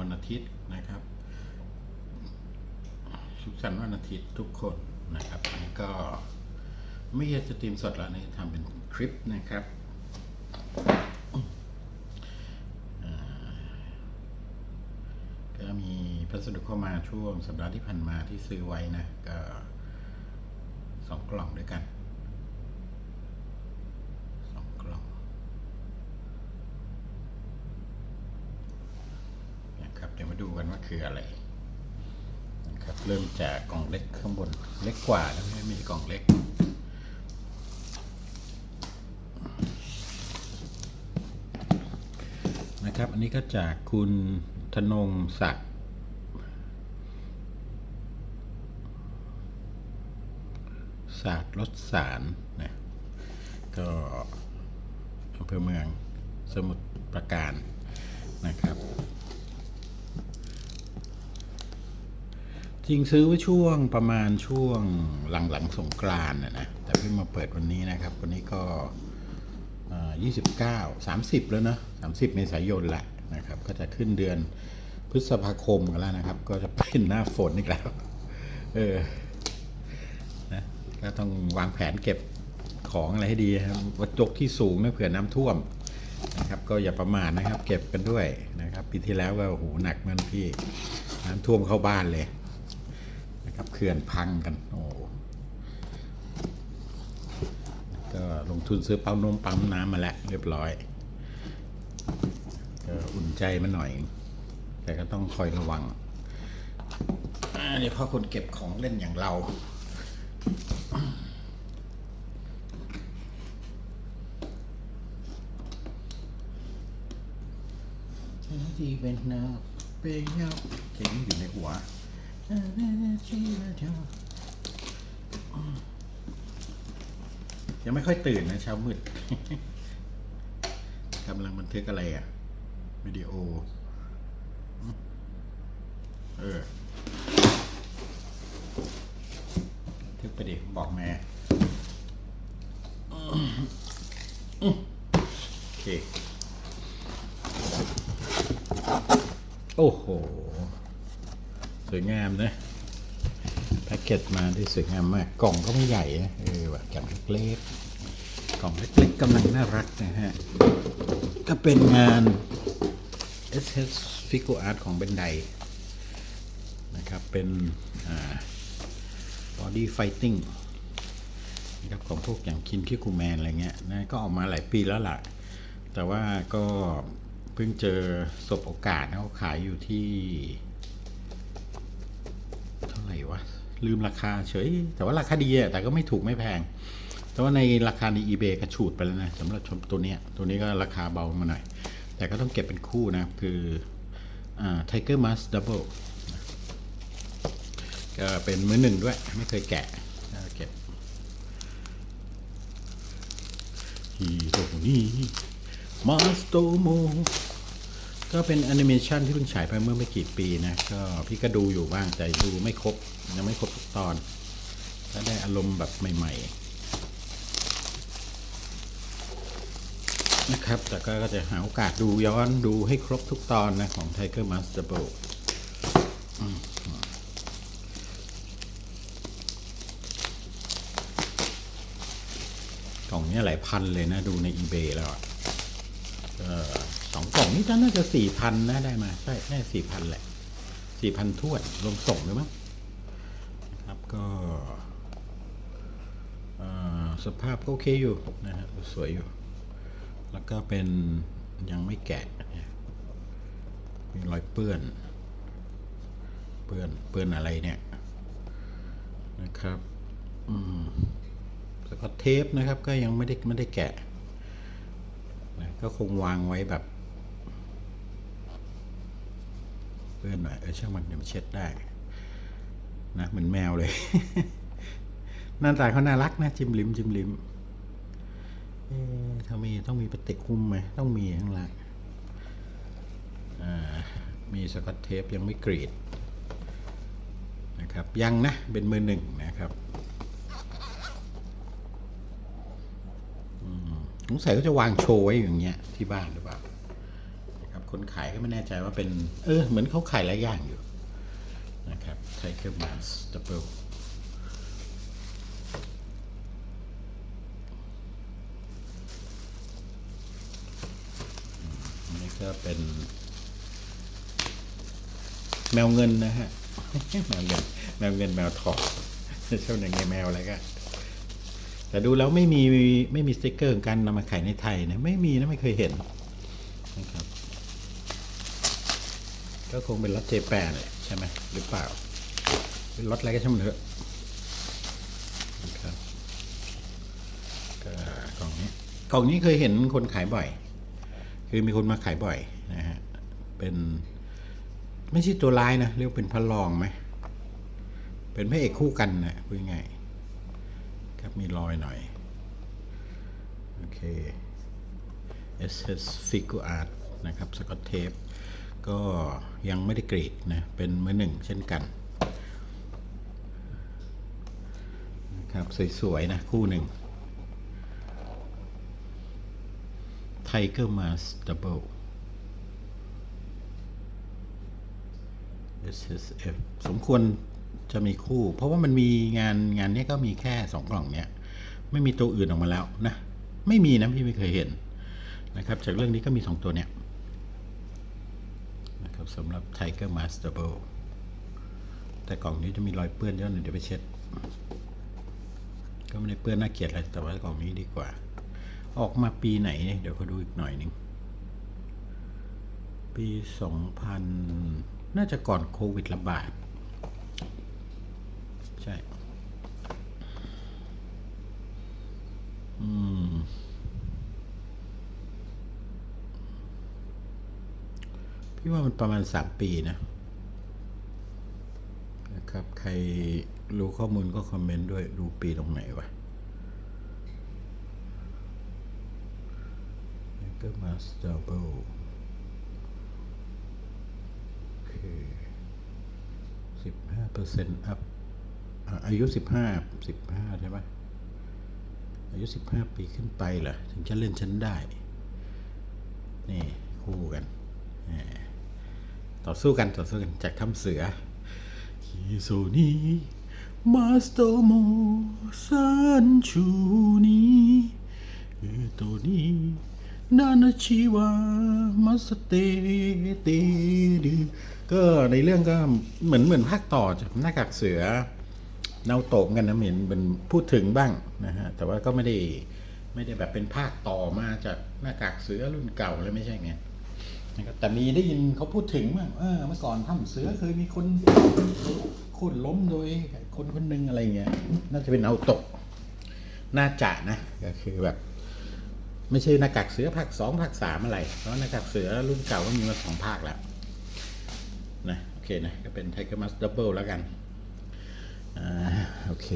วันอาทิตย์นะครับสุขสันต์วันอาทิตย์ทุกคนนะครับอันนี้ก็ไม่ใช่สตรีมสดแล้วนี่ทำเป็นคลิปนะครับก็มีพัสดุเข้ามาช่วงสัปดาห์ที่ผ่านมาที่ซื้อไว้นะ ก็สองกล่องด้วยกันสองกล่อง นะครับเดี๋ยวมาดูกันว่าคืออะไรนะครับเริ่มจากกล่องเล็กข้างบนเล็กกว่านะไม่มีกล่องเล็กนะครับอันนี้ก็จากคุณธนงศักดิ์ศาสตร์รถสารนะก็อำเภอเมืองสมุทรปราการนะครับ จริงซื้อไว้ช่วงประมาณช่วงหลังหลังสงกรานนะนะแต่เพิ่งมาเปิดวันนี้นะครับ วันนี้ก็ยี่สิบเก้าสามสิบแล้วนะสามสิบเมษายนแหละนะครับ ก็จะขึ้นเดือนพฤษภาคมกันแล้วนะครับ ก็จะเป็นหน้าฝนอีกแล้ว เออนะก็ต้องวางแผนเก็บของอะไรให้ดีครับวัดจกที่สูงนะเผื่อน้ำท่วมนะครับก็อย่าประมาทนะครับ เก็บกันด้วยนะครับปีที่แล้วก็โหหนักมากพี่น้ำท่วมเข้าบ้านเลย นะครับเขื่อนพังกันโอ้ก็ลงทุนซื้อปั๊มนมปั๊มน้ำมาแล้วเรียบร้อยก็อุ่นใจมาหน่อย แต่ก็ต้องคอยระวังอ่าเดี๋ยวพอคนเก็บของเล่นอย่างเราที่เป็นนาเป็นเงาเพลงนี้อยู่ในหัว ยังไม่ค่อยตื่นนะเช้ามืดกำลังบันทึกอะไรอะวิดีโอ เออบันทึกไปดิบอกแม่โอเค โอ้โห สวยงามนะแพ็กเกจมาได้สวยงามมาก กล่องก็ไม่ใหญ่นะเออว่ะกล่องเล็กๆกล่องเล็กๆกำลังน่ารักนะฮะก็เป็นงาน SS Figure Art ของเบนไดนะครับ เป็นอ่า Body Fighting นะครับของพวกอย่างคินคิคูแมนอะไรเงี้ยนะก็ออกมาหลายปีแล้วล่ะ แต่ว่าก็เพิ่งเจอสบโอกาสนะเขาขายอยู่ที่ วะ ลืมราคาเฉย แต่ว่าราคาดีอะแต่ก็ไม่ถูกไม่แพง แต่ว่าในราคาใน eBay กระฉูดไปแล้วนะสำหรับตัวเนี้ยตัวนี้ก็ราคาเบามาหน่อย แต่ก็ต้องเก็บเป็นคู่นะ คืออ่า Tiger Mask Double ก็เป็นมือหนึ่งด้วย ไม่เคยแกะเก็บฮีโร่นี่มาสโตโม ก็เป็นแอนิเมชันที่เพิ่งฉายไปเมื่อไม่กี่ปีนะ ก็พี่ก็ดูอยู่บ้างแต่ดูไม่ครบ ยังไม่ครบทุกตอนก็ได้อารมณ์แบบใหม่ๆ นะครับ แต่ก็จะหาโอกาสดูย้อนดูให้ครบทุกตอนนะของ Tiger Master b o กล่องนี้หลายพันเลยนะ ดูใน eBay แล้วอะ ออสองกล่องนี่ท่าน่าจะสี่พันนะได้มาใช่แน่สี่พันแหละสี่พันทวนรวมส่งด้วยมั้งนะครับก็สภาพก็โอเคอยู่นะฮะสวยอยู่ แล้วก็เป็นยังไม่แกะมีรอยเปื้อน เปื้อนเปื้อนอะไรเนี่ยนะครับอืมแล้วก็เทปนะครับก็ยังไม่ได้ไม่ได้แกะนะก็คงวางไว้แบบเพื่อนหน่อยเออช่างมันเดี๋ยวมันเช็ดได้ นะเหมือนแมวเลย หน้าตาเขาน่ารักนะจิ้มลิ้มจิ้มลิ้มเอ๊ะถ้ามีต้องมีปฏิกหุ้มไหมต้องมีข้างล่างมีสกอตเทปยังไม่กรีดนะครับยังนะเป็นมือหนึ่งนะครับสงสัยก็จะวางโชว์ไว้อย่างเงี้ยที่บ้านหรือเปล่า คนขายก็ไม่แน่ใจว่าเป็น เออ เหมือนเขาขายหลายอย่างอยู่นะครับไทเกอร์มาสดับเบิลนนี้ก็เป็น แมวเงินนะฮะ แมวเงินแมวเงินแมวทองเช่าหนึ่งไงแมวอะไรก็แต่ดูแล้วไม่มีไม่มีสติกเกอร์ของการนำมาขายในไทยนะไม่มีนะไม่เคยเห็นนะครับ ก็คงเป็นรถเจแปนแหละใช่ไหมหรือเปล่า เป็นรถอะไรก็ช่างมันเถอะนะครับก็กล่องนี้กล่องนี้เคยเห็นคนขายบ่อย คือมีคนมาขายบ่อยนะฮะเป็นไม่ใช่ตัวร้ายนะเรียกเป็นพระรองไหมเป็นพระเอกคู่กันนะพูดง่ายครับมีรอยหน่อยโอเค SS Figure Art นะครับสกอตเทป ก็ยังไม่ได้กรีดนะ เป็นมือหนึ่งเช่นกันนะครับสวยๆนะ คู่หนึ่ง Tiger Mask Double SSF สมควรจะมีคู่ เพราะว่ามันมีงานงานนี้ก็มีแค่สองกล่องเนี้ย ไม่มีตัวอื่นออกมาแล้วนะ ไม่มีนะพี่ไม่เคยเห็นนะครับ จากเรื่องนี้ก็มีสองตัวเนี้ย สำหรับ Tiger Mask Double แต่กล่องนี้จะมีรอยเปื้อนเยอะหน่อยเดี๋ยวไปเช็ด ก็ไม่ได้เปื้อนน่าเกลียดอะไรแต่ว่ากล่องนี้ดีกว่า ออกมาปีไหนเนี่ยเดี๋ยวเขาดูอีกหน่อยหนึ่งปีสองพันน่าจะก่อนโควิดระบาด ใช่ พี่ว่ามันประมาณสามปีนะนะครับ ใครรู้ข้อมูลก็คอมเมนต์ด้วยดูปีตรงไหนวะก็มาสดับเบลโอเคสิบห้าเปอร์เซ็นต์อัพอายุสิบห้าสิบห้าใช่ไหมอายุสิบห้าปีขึ้นไปเหรอถึงจะเล่นฉันได้ นี่ คู่กันแหม ต่อสู้กันต่อสู้กันจากถ้ำเสือคิโซนีมาสโตโมซันชูนีเอโตนีนานาชิวามาสเตเตดือก็ในเรื่องก็เหมือนเหมือนภาคต่อจากหน้ากากเสือเนาโตะกันนะเหมือนเป็นพูดถึงบ้างนะฮะแต่ว่าก็ไม่ได้ไม่ได้แบบเป็นภาคต่อมาจากหน้ากากเสือรุ่นเก่าเลยไม่ใช่ไง นะครับแต่มีได้ยินเขาพูดถึงว่าเออเมื่อก่อนถ้ำเสือเคยมีคนคนล้มโดยคนคนหนึ่งอะไรเงี้ยน่าจะเป็นเอาโตะน่าจะนะก็คือแบบ ไม่ใช่หน้ากากเสือภาคสองภาคสามอะไร เพราะหน้ากากเสือรุ่นเก่าก็มีมาสองภาคแล้วนะโอเคนะก็เป็น Tiger Mask Double แล้วกันอ่าโอเค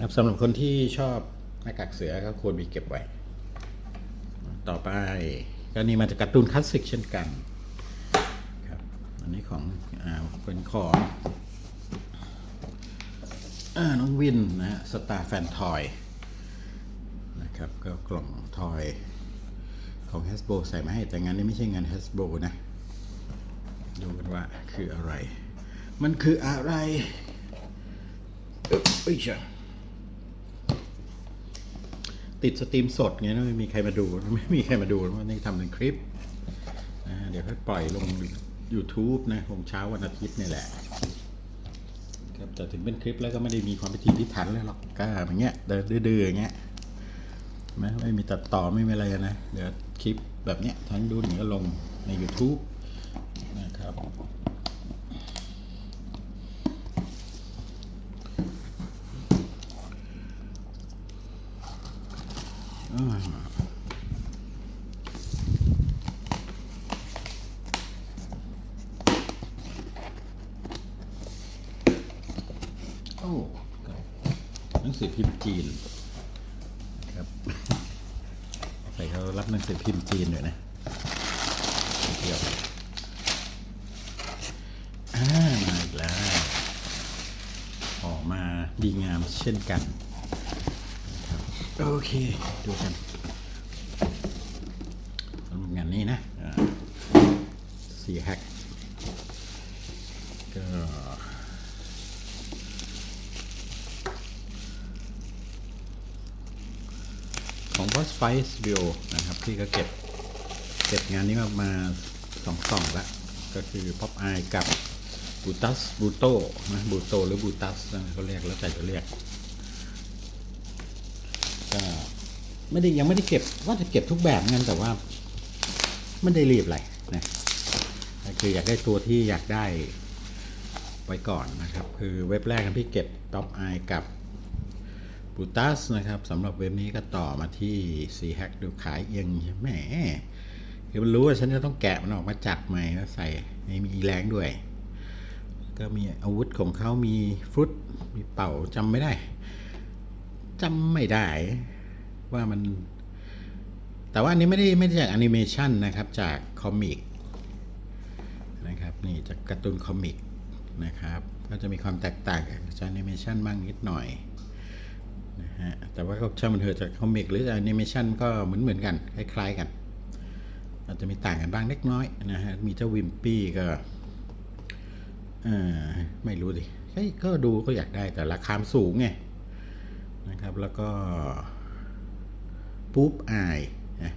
ครับสำหรับคนที่ชอบหน้ากากเสือก็ควรมีเก็บไว้ ต่อไป ก็นี่มาจากการ์ตูนคลาสสิกเช่นกันครับอันนี้ของอ่าเป็นของอน้องวินนะฮะสตาร์แฟนทอยนะครับก็กล่องทอยของ Hasbro ใส่มาให้แต่งานนี้ไม่ใช่งาน Hasbro นะดูกันว่าคืออะไร มันคืออะไรเอ้ยเอ้ยจ้ะ ติดสตรีมสดไงนะไม่มีใครมาดูไม่มีใครมาดูว่านี่ทำเป็นคลิปนะเดี๋ยวค่อยปล่อยลง YouTube นะลงเช้าวันอาทิตย์นี่แหละ ครับแต่ถึงเป็นคลิปแล้วก็ไม่ได้มีความพิถีพิถันเลยหรอกก็อย่างเงี้ยเดินดื้อๆอย่างเงี้ยไม่ไม่มีตัดต่อไม่มีอะไรนะเดี๋ยวคลิปแบบเนี้ยทั้งดูหนึ่งก็ลงใน YouTube นะครับ โอ้หนังสือพิมพ์จีนครับใส่เขารับหนังสือพิมพ์จีนด้วยนะเที่ยวอ่ามาอีกแล้วออกมาดีงามเช่นกัน โอเค ดูกันสำหรับงานนี้นะอ่าซีแฮกก็ของ Boss Fight Studio นะครับ ที่ก็เก็บ เก็บงานนี้มามาสองกล่องละก็คือ Pop Eye กับ b u t a s b u t o นะ b u t o หรือ b u t a s นะเขาเรียกแล้วแต่จะเรียก ไม่ได้ยังไม่ได้เก็บว่าจะเก็บทุกแบบงั้นแต่ว่า ไม่ได้รีบอะไรนะคืออยากได้ตัวที่อยากได้ไว้ก่อนนะครับ คือเว็บแรกที่เก็บ Top Eye กับบูตัสนะครับสำหรับเว็บนี้ก็ต่อมาที่ c h a c k ดูขายเอียงแหมคือมันรู้ว่าฉันจะต้องแกะมันออกมาจัดใหม่แล้วใส่ให้มีอีแรงด้วย ก็มีอาวุธของเขามีฟรุตมีเป่าจำไม่ได้จำไม่ได้ ว่ามัน แต่ว่าอันนี้ไม่ได้ไม่ได้จากแอนิเมชันนะครับ จากคอมิกนะครับนี่จากการ์ตูนคอมิกนะครับ ก็จะมีความแตกต่างจากแอนิเมชันบ้างนิดหน่อยนะฮะแต่ว่าก็ช่างมันเถอะจากคอมิกหรือจากแอนิเมชันก็เหมือนเหมือนกันคล้ายๆกันอาจจะมีต่างกันบ้างเล็กน้อยนะฮะมีเจ้าวิมปี้ก็ไม่รู้ดิเฮ้ยก็ดูก็อยากได้แต่ราคาสูงไงนะครับ แล้วก็ ปุ๊บอายนะ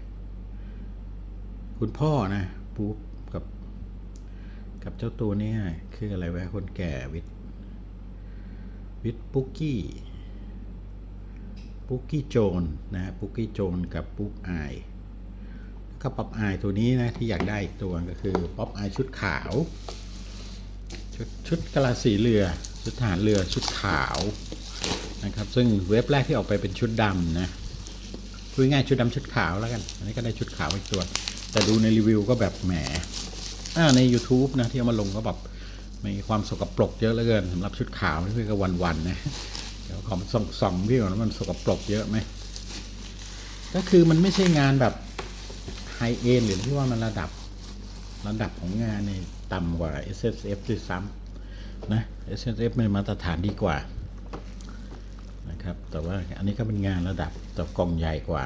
คุณพ่อนะปุ๊บกับ กับเจ้าตัวนี้คืออะไรวะคนแก่วิทวิทปุ๊กกี้ปุ๊กกี้โจนนะปุ๊กกี้โจนกับปุ๊บอายแล้วก็ป๊อปอายตัวนี้นะที่อยากได้อีกตัวก็คือป๊อปอายชุดขาวชุดชุดกะลาสีเรือชุดทหารเรือชุดขาวนะครับ ซึ่งเว็บแรกที่ออกไปเป็นชุดดำนะ พูดง่ายชุดดำชุดขาวแล้วกัน อันนี้ก็ได้ชุดขาวอีกตัว แต่ดูในรีวิวก็แบบแหมอ่าใน YouTube นะที่เอามาลงก็แบบมีความสกปรกเยอะเหลือเกินสำหรับชุดขาวที่พี่ก็วันๆนะเดี๋ยวขอส่องส่องพี่ก่อนว่ามันสกปรกเยอะไหมก็คือมันไม่ใช่งานแบบไฮเอ็นหรือที่ว่ามันระดับระดับของงานในต่ำกว่า S S F ด้วยซ้ำนะ S S F มันมาตรฐานดีกว่า นะครับ แต่ว่าอันนี้ก็เป็นงานระดับแต่กล่องใหญ่กว่า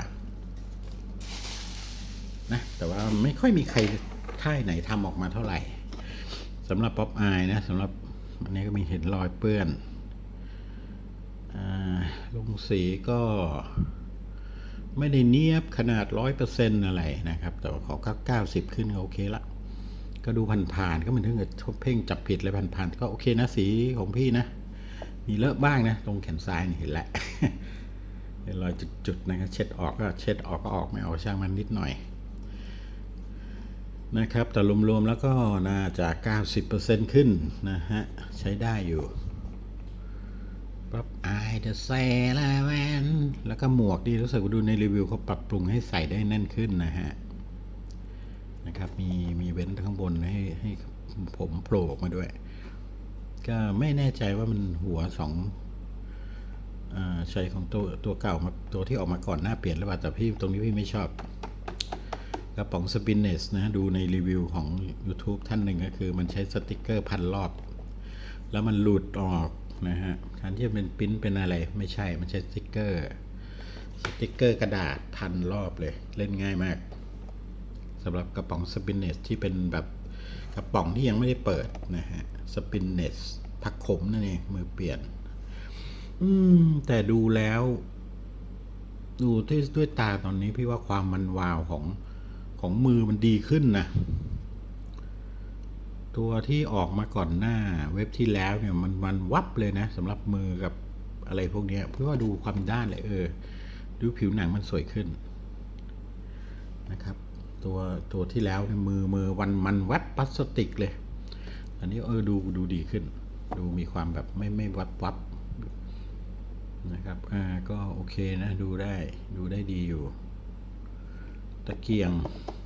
นะแต่ว่าไม่ค่อยมีใครค่ายไหนทำออกมาเท่าไหร่สำหรับป๊อปอายนะสำหรับอันนี้ก็มีเห็นรอยเปื้อนอาลงสีก็ไม่ได้เนียบขนาดร้อยเปอร์เซ็นต์อะไรนะครับ แต่ว่าขอเก้าสิบขึ้นก็โอเคละก็ดูผ่านๆก็มันถึงกับเพ่งจับผิดเลยผ่านๆก็โอเคนะสีของพี่นะ มีเลอะบ้างนะ ตรงแขนซ้ายนี่เห็นแล้วเห็นรอยจุดๆนะครับเช็ดออกก็เช็ดออกก็ออกไม่ออกช่างมันนิดหน่อย นะครับ แต่รวมๆแล้วก็น่าจะ 90%ขึ้นนะฮะ ใช้ได้อยู่ปั๊บไอเดอะแซลแวนแล้วก็หมวกดีรู้สึกว่าดูในรีวิวเขาปรับปรุงให้ใส่ได้แน่นขึ้นนะฮะ นะครับ มีมีเว้นข้างบนให้ให้ผมโผล่ออกมาด้วย ก็ไม่แน่ใจว่ามันหัวสองอาใช้ของตัวตัวเก่ามาตัวที่ออกมาก่อนหน้าเปลี่ยนหรือเปล่าแต่พี่ตรงนี้พี่ไม่ชอบกระป๋องสปินเนสนะดูในรีวิวของ YouTube ท่านหนึ่งก็คือ มันใช้สติกเกอร์พันรอบ แล้วมันหลุดออกนะฮะแทนที่จะเป็นปิ้นเป็นอะไร ไม่ใช่มันใช้สติกเกอร์สติกเกอร์กระดาษพันรอบเลย เล่นง่ายมากสำหรับกระป๋องสปินเนสที่เป็นแบบ กระป๋องที่ยังไม่ได้เปิดนะฮะสปินเนสผักขมนั่นเองมือเปลี่ยน อืม แต่ดูแล้ว ดูด้วยด้วยตาตอนนี้พี่ว่าความมันวาวของของมือมันดีขึ้นนะ ตัวที่ออกมาก่อนหน้าเว็บที่แล้วเนี่ยมันมันวับเลยนะสำหรับมือกับอะไรพวกนี้ยพี่ว่าดูความด้านเลยเออ ดูผิวหนังมันสวยขึ้นนะครับ ตัวตัวที่แล้วมือมือวันมันวัดพลาสติกเลย อันนี้เออดูดูดีขึ้น ดูมีความแบบไม่ไม่วับวับนะครับอ่าก็โอเคนะดูได้ดูได้ดีอยู่ ตะเกียง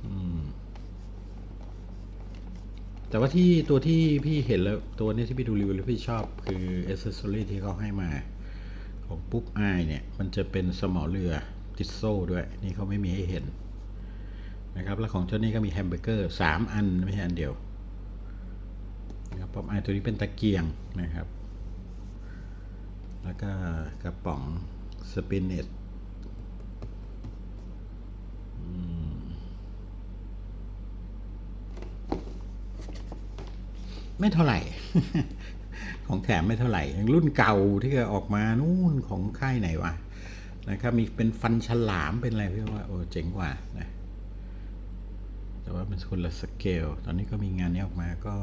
อืมแต่ว่าที่ตัวที่พี่เห็นแล้วตัวนี้ที่พี่ดูรีวิวแล้วพี่ชอบคืออ c เซ s ซอรี่ที่เขาให้มา ของปุ๊บอายเนี่ย มันจะเป็นสมอเรือติดโซ่ด้วย นี่เขาไม่มีให้เห็น นะครับ แล้วของเจ้านี้ก็มีแฮมเบอร์เกอร์สามอันไม่ใช่อันเดียวนะครับป๊อปอตัวนี้เป็นตะเกียงนะครับ แล้วก็กระป๋องสปินเนตไม่เท่าไหร่ ของแถมไม่เท่าไหร่ย่างรุ่นเก่าที่เคยออกมานู่นของค่ายไหนวะนะครับมีเป็นฟันฉลามเป็นอะไรพี่ว่าโอ้เจ๋งกว่านะ แต่ว่าเป็นคนละสเกล ตอนนี้ก็มีงานนี้ออกมาก็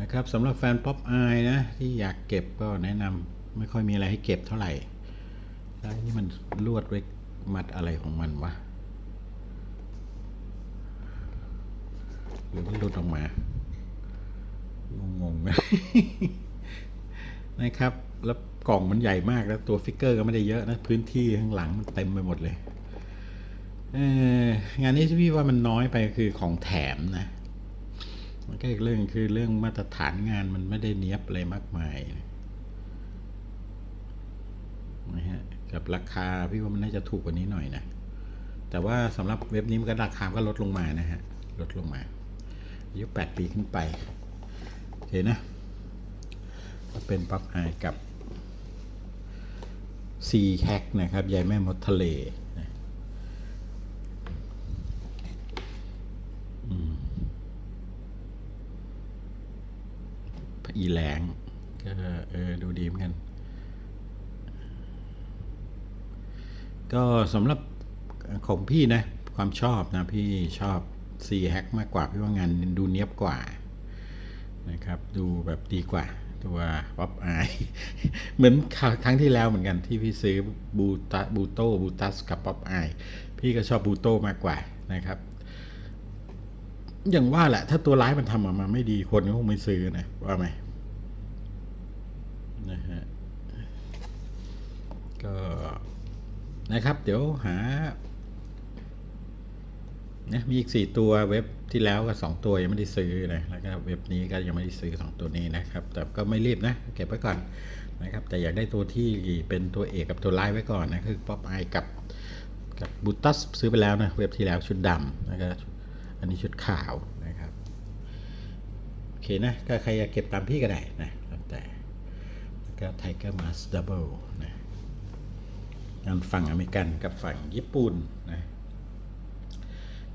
นะครับสำหรับแฟนป๊อปอายนะ ที่อยากเก็บก็แนะนำไม่ค่อยมีอะไรให้เก็บเท่าไหร่ แล้วนี่มันลวดไว้มัดอะไรของมันวะหรือมันหลุดออกมางงๆนะนะครับ แล้วกล่องมันใหญ่มากแล้วตัวฟิกเกอร์ก็ไม่ได้เยอะนะ พื้นที่ข้างหลังมันเต็มไปหมดเลย งานนี้ที่พี่ว่ามันน้อยไปคือของแถมนะมันก็อีกเรื่องคือเรื่องมาตรฐานงานมันไม่ได้เนี้ยบอะไรมากมายนะฮะกับราคาพี่ว่ามันน่าจะถูกกว่านี้หน่อยนะแต่ว่าสำหรับเว็บนี้มันก็ราคาก็ลดลงมานะฮะลดลงมาอายุแปดปีขึ้นไปโอเคนะก็เป็นป๊อปอายกับซีแฮกนะครับยายแม่มดทะเลนะ อีแหลงก็เออดูดีเหมือนกัน ก็สำหรับของพี่นะ ความชอบนะพี่ชอบ C Hack มากกว่าพี่ว่างานดูเนี้ยบกว่านะครับ ดูแบบดีกว่าตัวป๊อปอายเหมือนครั้งที่แล้วเหมือนกันที่พี่ซื้อบูตาบูโต้บูตัสกับป๊อปอายพี่ก็ชอบบูโต้มากกว่านะครับ อย่างว่าแหละ ถ้าตัวร้ายมันทำออกมาไม่ดีคนก็คงไม่ซื้อนะว่าไหม นะฮะ ก็นะครับ เดี๋ยวหานะมีอีกสี่ตัวเว็บที่แล้วก็สองตัวยังไม่ได้ซื้อนะแล้วก็เว็บนี้ก็ยังไม่ได้ซื้อสองตัวนี้นะครับ แต่ก็ไม่รีบนะเก็บไว้ก่อนนะครับ แต่อยากได้ตัวที่เป็นตัวเอกกับตัวร้ายไว้ก่อนนะคือป๊อปไอกับกับบูตัสซื้อไปแล้วนะเว็บที่แล้วชุดดำแล้วก็อันนี้ชุดขาวนะครับโอเคนะก็ใครอยากเก็บตามพี่ก็ได้นะแล้วแต่แล้ว ก็ไทเกอร์มาสดับเบิลนะงานฝั่งอเมริกันกับฝั่งญี่ปุ่นนะ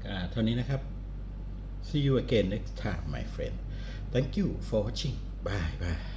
ก็เท่านี้นะครับ see you again next time my friend thank you for watching bye bye